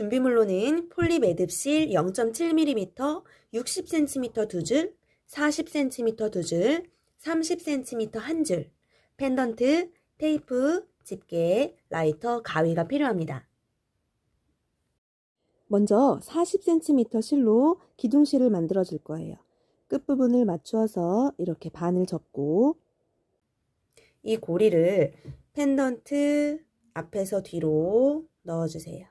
준비물로는 폴리 매듭실 0.7mm 60cm 두 줄, 40cm 두 줄, 30cm 한 줄, 펜던트, 테이프, 집게, 라이터, 가위가 필요합니다. 먼저 40cm 실로 기둥실을 만들어 줄 거예요. 끝부분을 맞추어서 이렇게 반을 접고 이 고리를 펜던트 앞에서 뒤로 넣어주세요.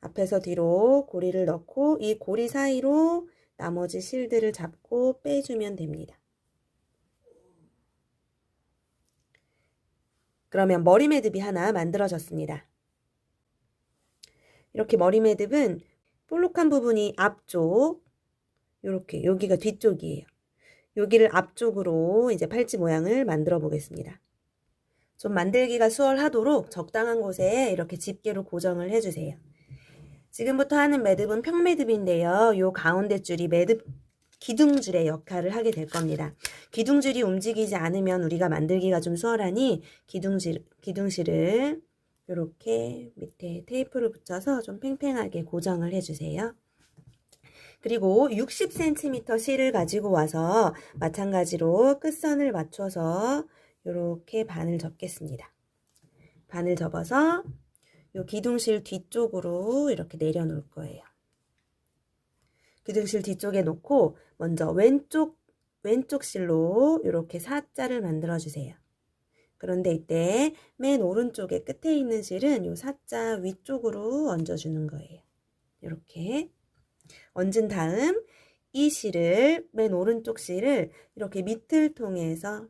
앞에서 뒤로 고리를 넣고 이 고리 사이로 나머지 실들을 잡고 빼주면 됩니다. 그러면 머리 매듭이 하나 만들어졌습니다. 이렇게 머리 매듭은 볼록한 부분이 앞쪽, 이렇게 여기가 뒤쪽이에요. 여기를 앞쪽으로 이제 팔찌 모양을 만들어 보겠습니다. 좀 만들기가 수월하도록 적당한 곳에 이렇게 집게로 고정을 해주세요. 지금부터 하는 매듭은 평매듭인데요. 요 가운데 줄이 매듭 기둥줄의 역할을 하게 될 겁니다. 기둥줄이 움직이지 않으면 우리가 만들기가 좀 수월하니 기둥실, 기둥실을 이렇게 밑에 테이프를 붙여서 좀 팽팽하게 고정을 해주세요. 그리고 60cm 실을 가지고 와서 마찬가지로 끝선을 맞춰서 이렇게 반을 접겠습니다. 반을 접어서 이 기둥실 뒤쪽으로 이렇게 내려놓을 거예요. 기둥실 뒤쪽에 놓고 먼저 왼쪽 왼쪽 실로 이렇게 사자를 만들어 주세요. 그런데 이때 맨 오른쪽에 끝에 있는 실은 이 사자 위쪽으로 얹어 주는 거예요. 이렇게 얹은 다음 이 실을 맨 오른쪽 실을 이렇게 밑을 통해서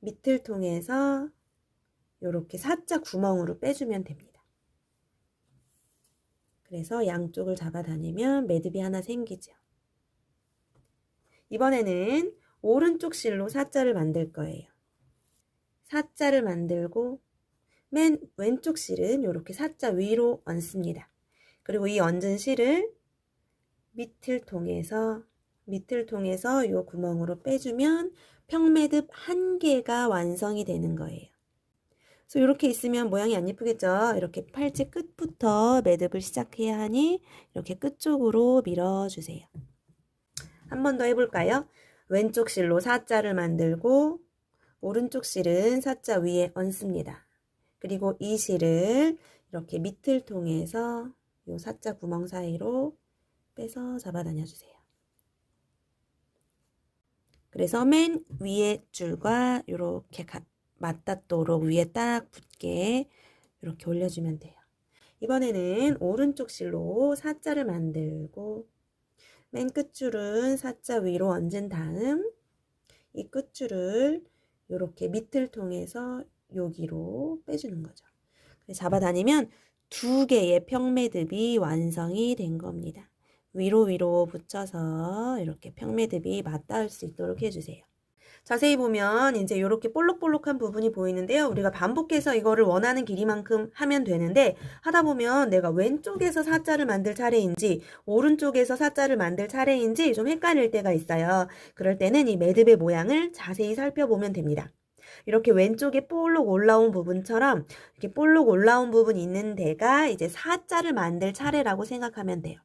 밑을 통해서 이렇게 사자 구멍으로 빼주면 됩니다. 그래서 양쪽을 잡아다니면 매듭이 하나 생기죠. 이번에는 오른쪽 실로 사자를 만들 거예요. 사자를 만들고 맨 왼쪽 실은 이렇게 사자 위로 얹습니다. 그리고 이 얹은 실을 밑을 통해서 밑을 통해서 이 구멍으로 빼주면 평매듭 한 개가 완성이 되는 거예요. 그래서 이렇게 있으면 모양이 안 예쁘겠죠? 이렇게 팔찌 끝부터 매듭을 시작해야 하니 이렇게 끝쪽으로 밀어주세요. 한 번 더 해볼까요? 왼쪽 실로 사자를 만들고 오른쪽 실은 사자 위에 얹습니다. 그리고 이 실을 이렇게 밑을 통해서 이 사자 구멍 사이로 빼서 잡아다녀 주세요. 그래서 맨 위에 줄과 이렇게 맞닿도록 위에 딱 붙게 이렇게 올려주면 돼요. 이번에는 오른쪽 실로 사자를 만들고 맨 끝줄은 사자 위로 얹은 다음 이 끝줄을 이렇게 밑을 통해서 여기로 빼주는 거죠. 잡아다니면 두 개의 평매듭이 완성이 된 겁니다. 위로 위로 붙여서 이렇게 평매듭이 맞닿을 수 있도록 해주세요. 자세히 보면 이제 이렇게 볼록볼록한 부분이 보이는데요. 우리가 반복해서 이거를 원하는 길이만큼 하면 되는데 하다 보면 내가 왼쪽에서 사자를 만들 차례인지 오른쪽에서 사자를 만들 차례인지 좀 헷갈릴 때가 있어요. 그럴 때는 이 매듭의 모양을 자세히 살펴보면 됩니다. 이렇게 왼쪽에 볼록 올라온 부분처럼 이렇게 볼록 올라온 부분이 있는 데가 이제 사자를 만들 차례라고 생각하면 돼요.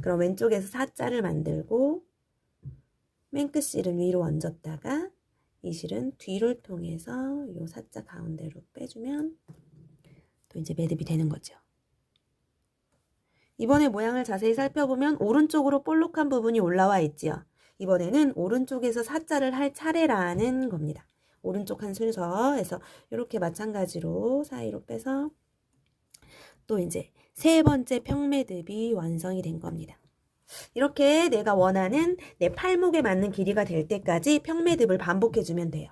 그럼 왼쪽에서 사자를 만들고 맨 끝 실은 위로 얹었다가 이 실은 뒤를 통해서 요 사자 가운데로 빼주면 또 이제 매듭이 되는 거죠. 이번에 모양을 자세히 살펴보면 오른쪽으로 볼록한 부분이 올라와 있지요. 이번에는 오른쪽에서 사자를 할 차례라는 겁니다. 오른쪽 한 순서에서 이렇게 마찬가지로 사이로 빼서 또 이제 세 번째 평매듭이 완성이 된 겁니다. 이렇게 내가 원하는 내 팔목에 맞는 길이가 될 때까지 평매듭을 반복해주면 돼요.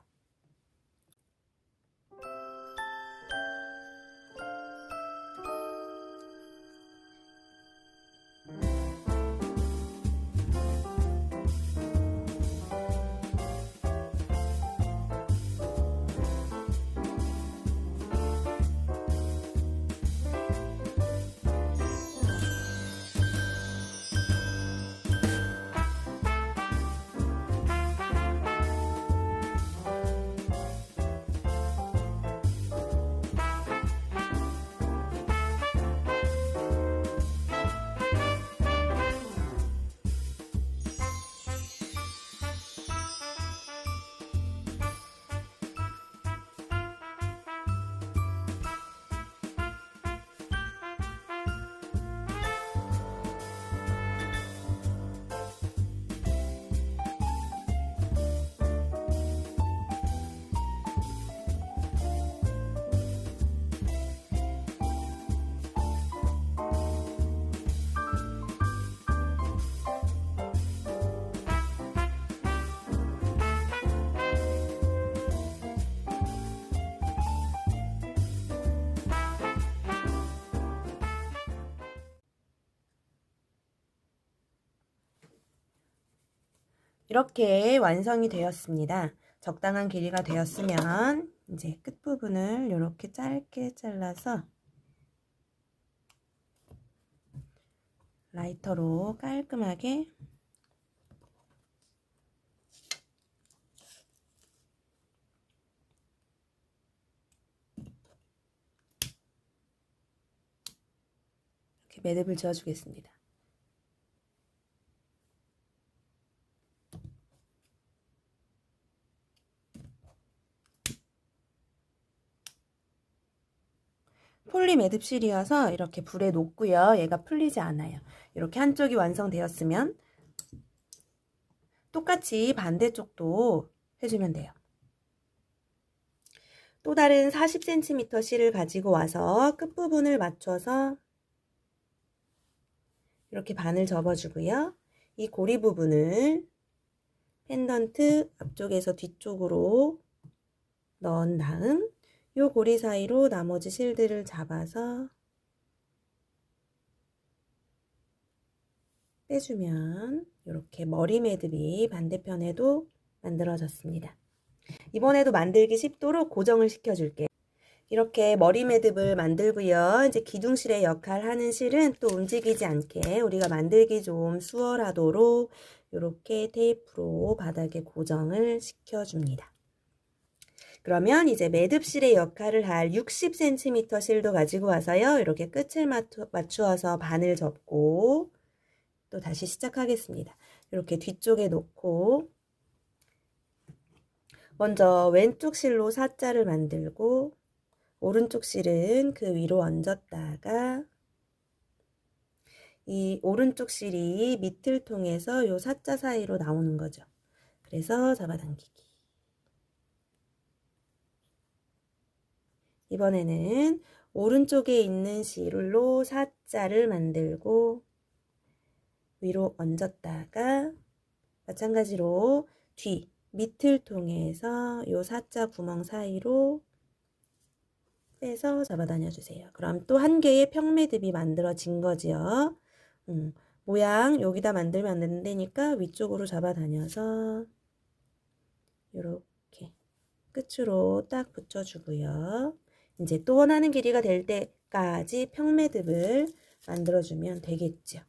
이렇게 완성이 되었습니다. 적당한 길이가 되었으면 이제 끝부분을 이렇게 짧게 잘라서 라이터로 깔끔하게 매듭을 지어주겠습니다. 폴리 매듭실이어서 이렇게 불에 놓고요. 얘가 풀리지 않아요. 이렇게 한쪽이 완성되었으면 똑같이 반대쪽도 해주면 돼요. 또 다른 40cm 실을 가지고 와서 끝부분을 맞춰서 이렇게 반을 접어주고요. 이 고리 부분을 펜던트 앞쪽에서 뒤쪽으로 넣은 다음 이 고리 사이로 나머지 실들을 잡아서 빼주면 이렇게 머리 매듭이 반대편에도 만들어졌습니다. 이번에도 만들기 쉽도록 고정을 시켜줄게요. 이렇게 머리 매듭을 만들고요. 이제 기둥실의 역할 하는 실은 또 움직이지 않게 우리가 만들기 좀 수월하도록 이렇게 테이프로 바닥에 고정을 시켜줍니다. 그러면 이제 매듭실의 역할을 할 60cm 실도 가지고 와서요. 이렇게 끝을 맞추어서 반을 접고 또 다시 시작하겠습니다. 이렇게 뒤쪽에 놓고 먼저 왼쪽 실로 사자를 만들고 오른쪽 실은 그 위로 얹었다가 이 오른쪽 실이 밑을 통해서 요 사자 사이로 나오는 거죠. 그래서 잡아당기기. 이번에는 오른쪽에 있는 실로 사자를 만들고 위로 얹었다가 마찬가지로 뒤 밑을 통해서 요 사자 구멍 사이로 빼서 잡아다녀 주세요. 그럼 또 한 개의 평매듭이 만들어진 거지요. 음, 모양 여기다 만들면 안 된다니까 위쪽으로 잡아다녀서 이렇게 끝으로 딱 붙여주고요. 이제 또 원하는 길이가 될 때까지 평매듭을 만들어주면 되겠죠.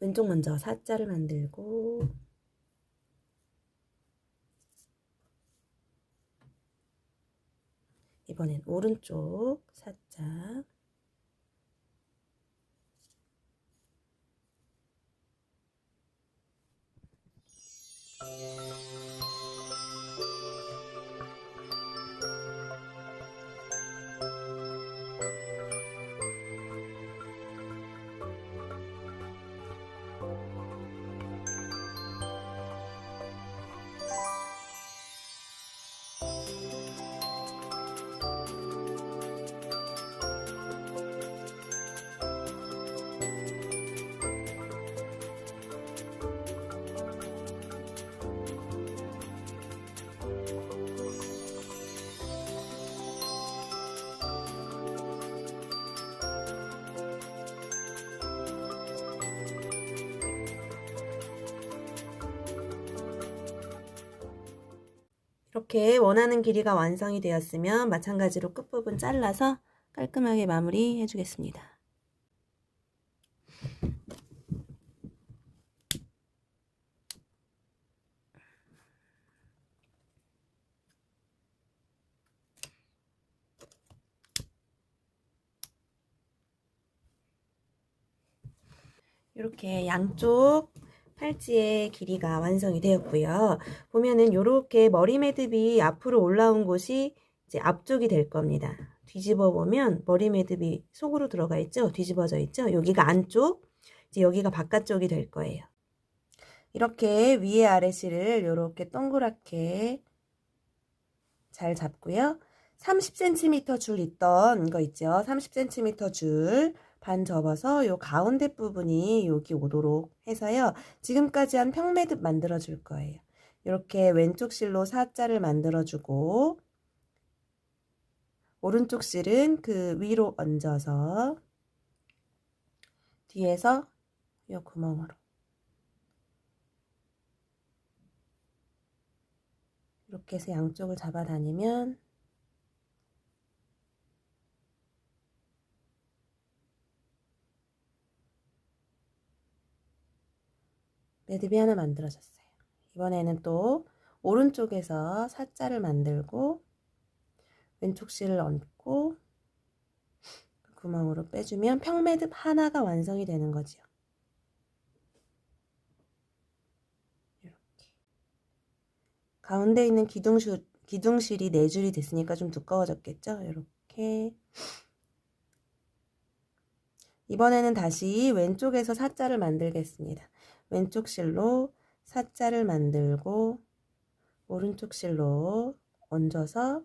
왼쪽 먼저 사자를 만들고 이번엔 오른쪽 사자 이렇게 원하는 길이가 완성이 되었으면 마찬가지로 끝부분 잘라서 깔끔하게 마무리 해주겠습니다. 이렇게 양쪽 팔찌의 길이가 완성이 되었고요. 보면은 이렇게 머리 매듭이 앞으로 올라온 곳이 이제 앞쪽이 될 겁니다. 뒤집어 보면 머리 매듭이 속으로 들어가 있죠? 뒤집어져 있죠? 여기가 안쪽, 이제 여기가 바깥쪽이 될 거예요. 이렇게 위에 아래 실을 이렇게 동그랗게 잘 잡고요. 30cm 줄 있던 거 있죠? 30cm 줄 반 접어서 요 가운데 부분이 여기 오도록 해서요. 지금까지 한 평매듭 만들어 줄 거예요. 이렇게 왼쪽 실로 사자를 만들어 주고 오른쪽 실은 그 위로 얹어서 뒤에서 이 구멍으로 이렇게 해서 양쪽을 잡아다니면 매듭이 하나 만들어졌어요. 이번에는 또 오른쪽에서 사자를 만들고 왼쪽 실을 얹고 구멍으로 빼주면 평매듭 하나가 완성이 되는 거지요. 이렇게 가운데 있는 기둥실, 기둥실이 네 줄이 됐으니까 좀 두꺼워졌겠죠? 이렇게 이번에는 다시 왼쪽에서 사자를 만들겠습니다. 왼쪽 실로 사자를 만들고 오른쪽 실로 얹어서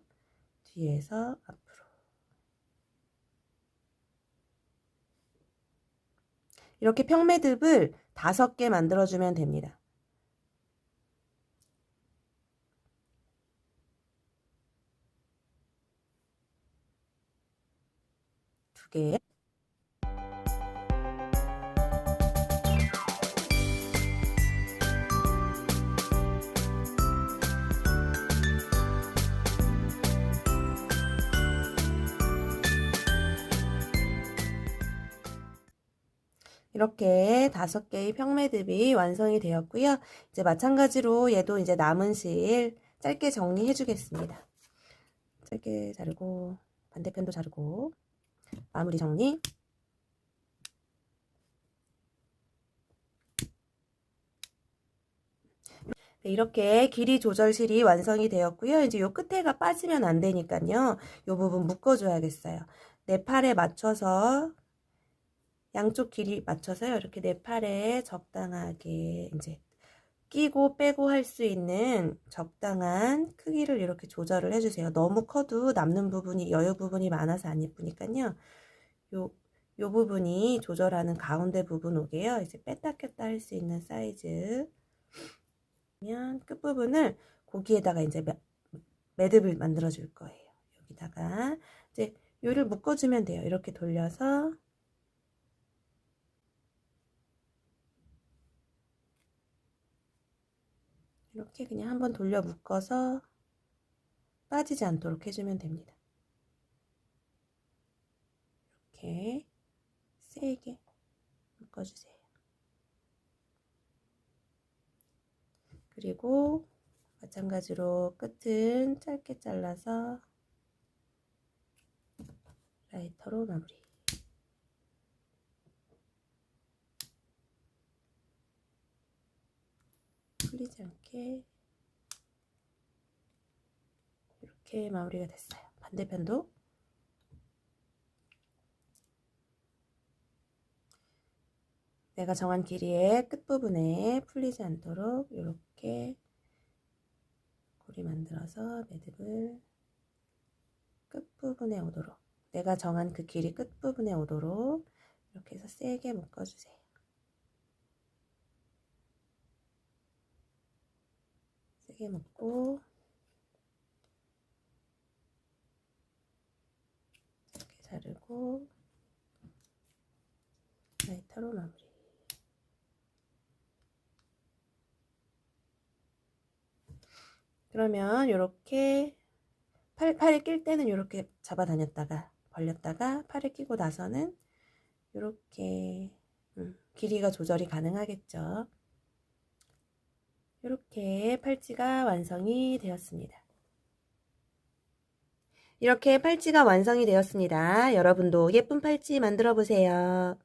뒤에서 앞으로 이렇게 평매듭을 다섯 개 만들어주면 됩니다. 두 개. 이렇게 다섯 개의 평매듭이 완성이 되었고요. 이제 마찬가지로 얘도 이제 남은 실 짧게 정리해 주겠습니다. 짧게 자르고 반대편도 자르고 마무리 정리. 네, 이렇게 길이 조절 실이 완성이 되었고요. 이제 요 끝에가 빠지면 안 되니까요. 요 부분 묶어줘야겠어요. 내 팔에 맞춰서 양쪽 길이 맞춰서요. 이렇게 내 팔에 적당하게 이제 끼고 빼고 할 수 있는 적당한 크기를 이렇게 조절을 해주세요. 너무 커도 남는 부분이 여유 부분이 많아서 안 예쁘니까요. 요, 요 부분이 조절하는 가운데 부분 오게요. 이제 뺐다 꼈다 할 수 있는 사이즈. 그러면 끝부분을 고기에다가 이제 매, 매듭을 만들어 줄 거예요. 여기다가 이제 요를 묶어주면 돼요. 이렇게 돌려서 이렇게 그냥 한번 돌려 묶어서 빠지지 않도록 해주면 됩니다. 이렇게 세게 묶어주세요. 그리고 마찬가지로 끝은 짧게 잘라서 라이터로 마무리. 풀리지 않게 이렇게 마무리가 됐어요. 반대편도 내가 정한 길이의 끝부분에 풀리지 않도록 이렇게 고리 만들어서 매듭을 끝부분에 오도록 내가 정한 그 길이 끝부분에 오도록 이렇게 해서 세게 묶어주세요. 세게 묶고. 이렇게 자르고. 라이터로 마무리. 그러면 이렇게 팔, 팔을 낄 때는 이렇게 잡아 다녔다가 벌렸다가 팔을 끼고 나서는 이렇게 음, 길이가 조절이 가능하겠죠. 이렇게 팔찌가 완성이 되었습니다. 이렇게 팔찌가 완성이 되었습니다. 여러분도 예쁜 팔찌 만들어 보세요.